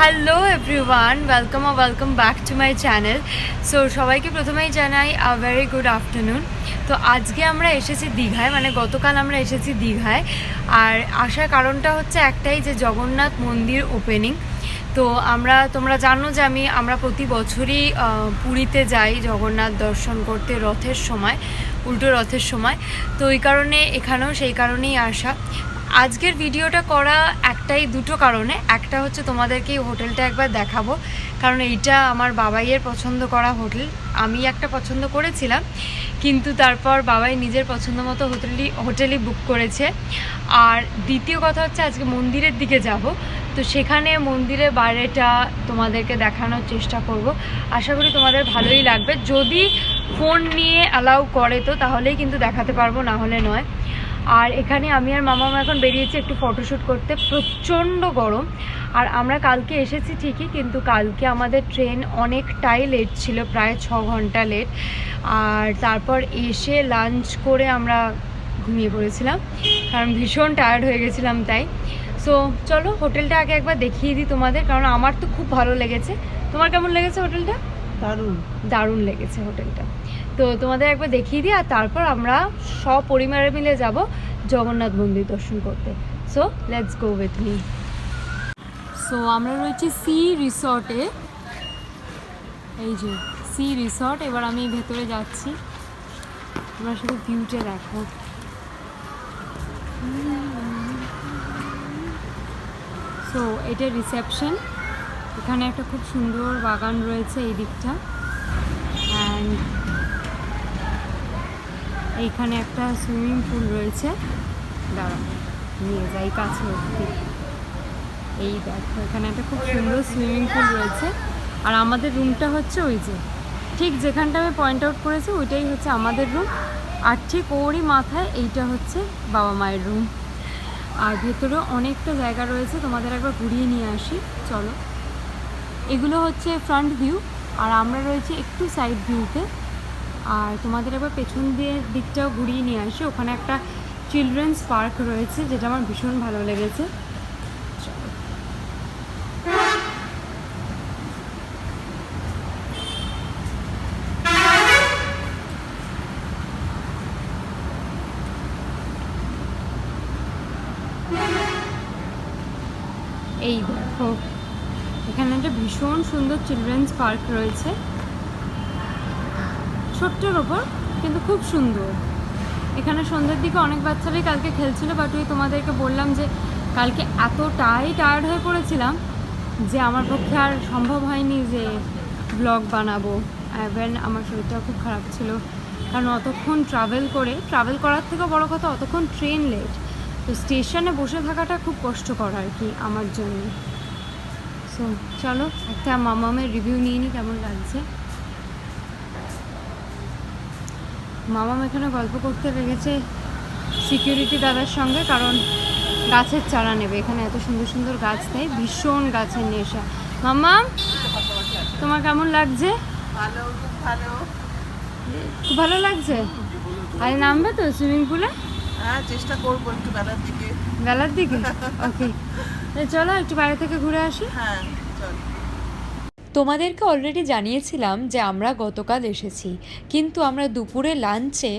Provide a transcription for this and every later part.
Hello everyone welcome O welcome back to my channel so সবাইকে প্রথমেই জানাই a very good afternoon তো আজকে আমরা এসেছি দীঘায় মানে গতকাল আমরা এসেছি দীঘায়। আর আসার কারণটা হচ্ছে একটাই যে জগন্নাথ মন্দির ওপেনিং তো আমরা, তোমরা জানো যে আমি, আমরা প্রতি বছরই পুরীতে যাই জগন্নাথ দর্শন করতে রথের সময়, উল্টো রথের সময়। তো ওই কারণে, এখানেও সেই কারণেই আসা। আজকের ভিডিওটা করা একটাই দুটো কারণে। একটা হচ্ছে তোমাদেরকে এই হোটেলটা একবার দেখাবো। কারণ এইটা আমার বাবাইয়ের পছন্দ করা হোটেল। আমি একটা পছন্দ করেছিলাম, কিন্তু তারপর বাবাই নিজের পছন্দ মতো হোটেলই হোটেলই বুক করেছে। আর দ্বিতীয় কথা হচ্ছে আজকে মন্দিরের দিকে যাব। তো সেখানে মন্দিরের বাইরেটা তোমাদেরকে দেখানোর চেষ্টা করব। আশা করি তোমাদের ভালোই লাগবে। যদি ফোন নিয়ে অ্যালাউ করে তো, তাহলেই কিন্তু দেখাতে পারব, না হলে নয়। আর এখানে আমি আর মামা এখন বেরিয়েছি একটু ফটোশ্যুট করতে। প্রচণ্ড গরম। আর আমরা কালকে এসেছি ঠিকই, কিন্তু কালকে আমাদের ট্রেন অনেকটাই লেট ছিল, প্রায় ছ ঘণ্টা লেট আর তারপর এসে লাঞ্চ করে আমরা ঘুমিয়ে পড়েছিলাম। কারণ ভীষণ টায়ার্ড হয়ে গেছিলাম তাই। সো চলো হোটেলটা আগে একবার দেখিয়ে দিই তোমাদের, কারণ আমার তো খুব ভালো লেগেছে। তোমার কেমন লেগেছে হোটেলটা দারুণ। দারুণ লেগেছে হোটেলটা। তো তোমাদের একবার দেখিয়ে দিই আর তারপর আমরা সপরিবারে মিলে যাব জগন্নাথ মন্দির দর্শন করতে। So let's go with me so আমরা রয়েছি সি রিসর্টে এই যে সি রিসর্ট এবার আমি ভেতরে যাচ্ছি। তোমরা শুধু ভিউটা দেখো। সো এটা রিসেপশন এখানে একটা খুব সুন্দর বাগান রয়েছে এই দিকটা। অ্যান্ড এইখানে একটা সুইমিং পুল রয়েছে। দাঁড়াও নিয়ে যাই কাছে এই দেখো, এখানে একটা খুব সুন্দর সুইমিং পুল রয়েছে। আর আমাদের রুমটা হচ্ছে ওই যে, ঠিক যেখানটা আমি পয়েন্ট আউট করেছি, ওইটাই হচ্ছে আমাদের রুম আর ঠিক ওরই মাথায় এইটা হচ্ছে বাবা মায়ের রুম আর ভেতরে অনেকটা জায়গা রয়েছে, তোমাদের একবার ঘুরিয়ে নিয়ে আসি। চলো। এগুলো হচ্ছে ফ্রন্ট ভিউ আর আমরা রয়েছে একটু সাইড ভিউতে আর তোমাদের এবার পেছন দিয়ে দিকটাও ঘুরিয়ে নিয়ে আসি। ওখানে একটা চিলড্রেন্স পার্ক রয়েছে, যেটা আমার ভীষণ ভালো লেগেছে। চিলড্রেন্স পার্ক রয়েছে। ছোট্টর ওপর কিন্তু খুব সুন্দর। এখানে সন্ধ্যের দিকে অনেক বাচ্চারাই কালকে খেলছিল বাট ওই তোমাদেরকে বললাম যে কালকে এতটাই টায়ার্ড হয়ে পড়েছিলাম যে আমার পক্ষে আর সম্ভব হয়নি যে ব্লগ বানাবো। অ্যাভেন আমার শরীরটা খুব খারাপ ছিল। কারণ অতক্ষণ ট্রাভেল করে ট্রাভেল করার থেকেও বড় কথা, অতক্ষণ ট্রেন লেট তো স্টেশনে বসে থাকাটা খুব কষ্টকর আর কি আমার জন্য। সো চলো একটা মামামের রিভিউ নিয়ে নিই কেমন লাগছে? মামাম এখানে গল্প করতে লেগেছে সিকিউরিটি দাদার সঙ্গে কারণ গাছের চারা নেবে। এখানে এত সুন্দর সুন্দর গাছ দেয় ভীষণ গাছের নেশা। মাম্মা তোমার কেমন লাগছে? ভালো খুব ভালো। খুব ভালো লাগছে? আরে নামবে তো সুইমিং পুলে হ্যাঁ চেষ্টা করব একটু বেলার দিকে। বেলার দিকে? ওকে চলো একটু বাইরে থেকে ঘুরে আসি। হ্যাঁ চল। তোমাদেরকে অলরেডি জানিয়েছিলাম যে আমরা গতকাল এসেছি কিন্তু আমরা দুপুরে লাঞ্চে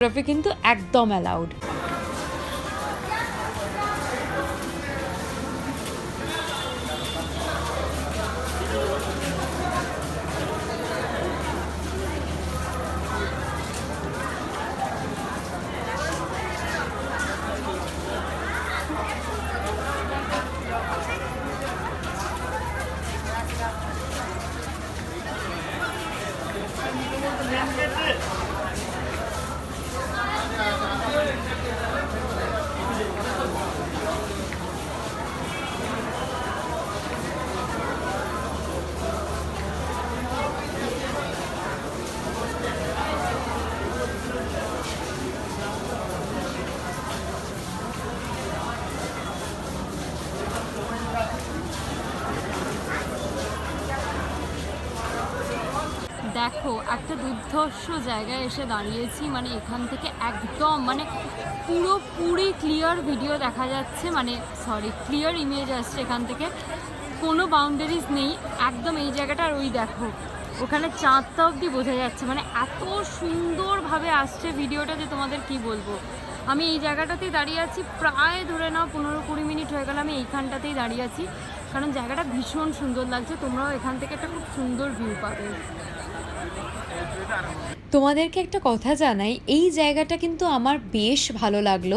ফটোগ্রাফি কিন্তু একদম অ্যালাউড একটা দুর্ধর্ষ জায়গায় এসে দাঁড়িয়েছি মানে এখান থেকে একদম মানে পুরোপুরি ক্লিয়ার ভিডিও দেখা যাচ্ছে মানে সরি ক্লিয়ার ইমেজ আসছে এখান থেকে। কোনো বাউন্ডারিজ নেই, একদম এই জায়গাটা আর ওই দেখো। ওখানে চাঁদটা অবধি বোঝা যাচ্ছে মানে এত সুন্দরভাবে আসছে ভিডিওটা যে তোমাদের কি বলব। আমি এই জায়গাটাতেই দাঁড়িয়ে আছি, প্রায় ধরে নাও পনেরো কুড়ি মিনিট হয়ে গেল আমি এইখানটাতেই দাঁড়িয়ে আছি। কারণ জায়গাটা ভীষণ সুন্দর লাগছে, তোমরাও এখান থেকে একটা খুব সুন্দর ভিউ পাবে। তোমাদেরকে একটা কথা জানাই এই জায়গাটা কিন্তু আমার বেশ ভালো লাগল।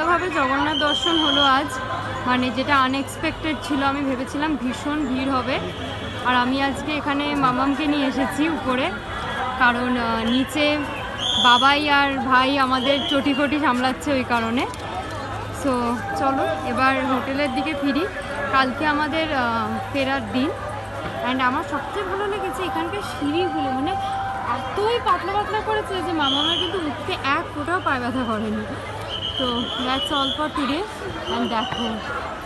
ভালোভাবে জগন্নাথ দর্শন হলো আজ। মানে যেটা আনএক্সপেক্টেড ছিল, আমি ভেবেছিলাম ভীষণ ভিড় হবে। আর আমি আজকে এখানে মামামকে নিয়ে এসেছি উপরে। কারণ নিচে বাবাই আর ভাই আমাদের চটি ফটি সামলাচ্ছে ওই কারণে। সো চলো, এবার হোটেলের দিকে ফিরি। কালকে আমাদের ফেরার দিন। অ্যান্ড আমার সবচেয়ে ভালো লেগেছে এখানকার সিঁড়িগুলো। মানে এতই পাতলা পাতলা করেছে যে মামামার কিন্তু উঠতে এক ফোটাও পায়ে ব্যথা করেনি। তো that's all for today and দেখো,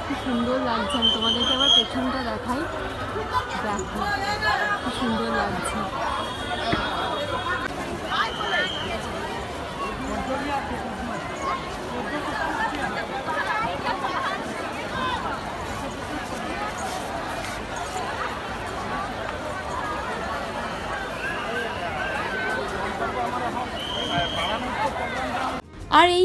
কি সুন্দর লাগছে। আমি তোমাদেরকে আবার পেছনটা দেখাই। দেখো, কি সুন্দর লাগছে।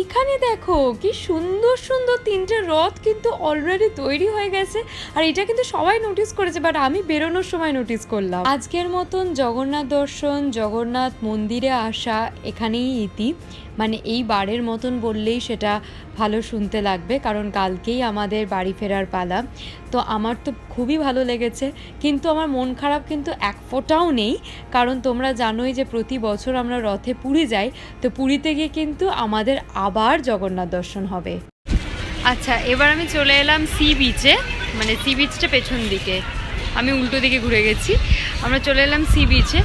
আর এইখানে দেখো, কি সুন্দর সুন্দর তিনটে রথ কিন্তু অলরেডি তৈরি হয়ে গেছে। আর এটা কিন্তু সবাই নোটিস করেছে বাট আমি বেরোনোর সময় নোটিস করলাম। আজকের মতন জগন্নাথ দর্শন, জগন্নাথ মন্দিরে আসা এখানেই ইতি। মানে এই বারের মতন বললেই সেটা ভালো শুনতে লাগবে, কারণ কালকেই আমাদের বাড়ি ফেরার পালা। তো আমার তো খুবই ভালো লেগেছে, কিন্তু আমার মন খারাপ কিন্তু এক ফোঁটাও নেই, কারণ তোমরা জানোই যে প্রতি বছর আমরা রথে পুরী যাই, তো পুরীতে গিয়ে কিন্তু আমাদের আবার জগন্নাথ দর্শন হবে। আচ্ছা এবার আমি চলে এলাম সি বিচে মানে সি বিচটা পেছন দিকে। আমি উল্টো দিকে ঘুরে গেছি। আমরা চলে এলাম সি বিচে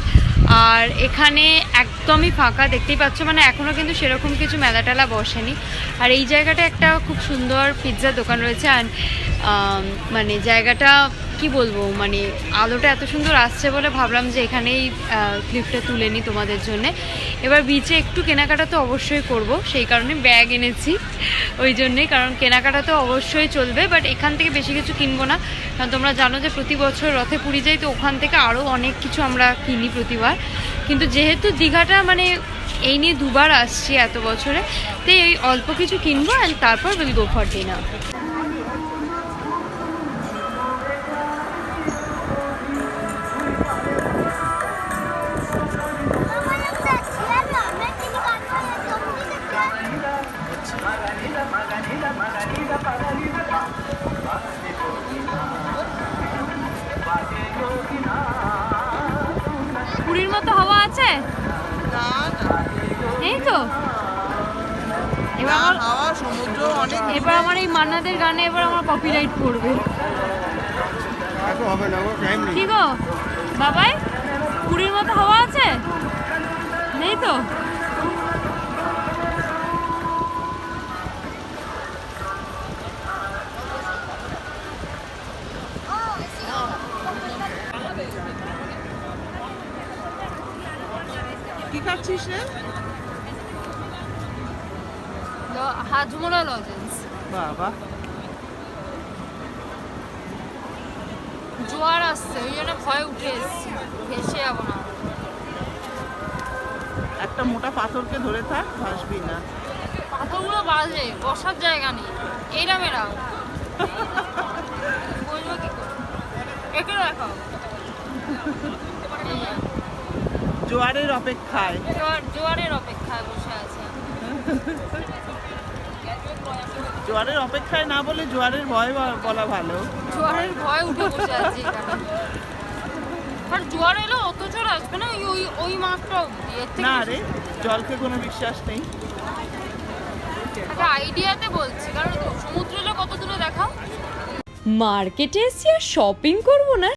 আর এখানে একদমই ফাঁকা, দেখতেই পাচ্ছ মানে এখনও কিন্তু সেরকম কিছু মেলা টেলা বসেনি। আর এই জায়গাটা একটা খুব সুন্দর পিৎজার দোকান রয়েছে। আর মানে জায়গাটা, কি বলব মানে আলোটা এত সুন্দর আসছে বলে ভাবলাম যে এখানেই ক্লিপটা তুলে নিই তোমাদের জন্য। এবার বিচে একটু কেনাকাটা তো অবশ্যই করব, সেই কারণে ব্যাগ এনেছি। ওই জন্যেই, কারণ কেনাকাটা তো অবশ্যই চলবে বাট এখান থেকে বেশি কিছু কিনবো না। কারণ তোমরা জানো যে প্রতি বছর রথে পুরী যাই, তো ওখান থেকে আরও অনেক কিছু আমরা কিনি প্রতিবার। কিন্তু যেহেতু দীঘাটা মানে এই নিয়ে দুবার আসছি এত বছরে, তো এই অল্প কিছু কিনবো অ্যান্ড তারপর উইল গো ফর ডিনার এই তো? এবার আমার সমুদ্র অনেক এবার আমার এই মান্নাদের গানে এবার আমার কপিরাইট পড়বে। এত হবে না টাইম নেই। কি গো? বাবাই পুরীর মতো হাওয়া আছে? নেই তো? কি খাচ্ছিস রে? হাজমোড়া লজেন্স বাবা। জোয়ার আসছে ওই জন্য ভয় উঠে এসছি। ভেসে যাব না। একটা মোটা পাথরকে ধরে থাক ভাসবি না। পাথরগুলো বাজে বসার জায়গা নেই। এইরাম এরাম। কি একে রাখো জোয়ারের অপেক্ষায়। জোয়ার জোয়ারের অপেক্ষায় বসে আছে। জোয়ারের অপেক্ষায় না বলে জোয়ারের ভয় বলা ভালো। জোয়ারের ভয় উঠে বসে আছে আর জোয়ার এলো অত জোর আসবে না ওই ওই থেকে না রে জলকে কোনো বিশ্বাস নেই। একটা আইডিয়াতে বলছি কারণ সমুদ্রটা কত দূরে দেখাও? মার্কেটে এসে আর শপিং করব না।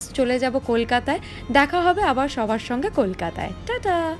চলে যাব কলকাতায়। দেখা হবে আবার সবার সঙ্গে কলকাতায়। টাটা!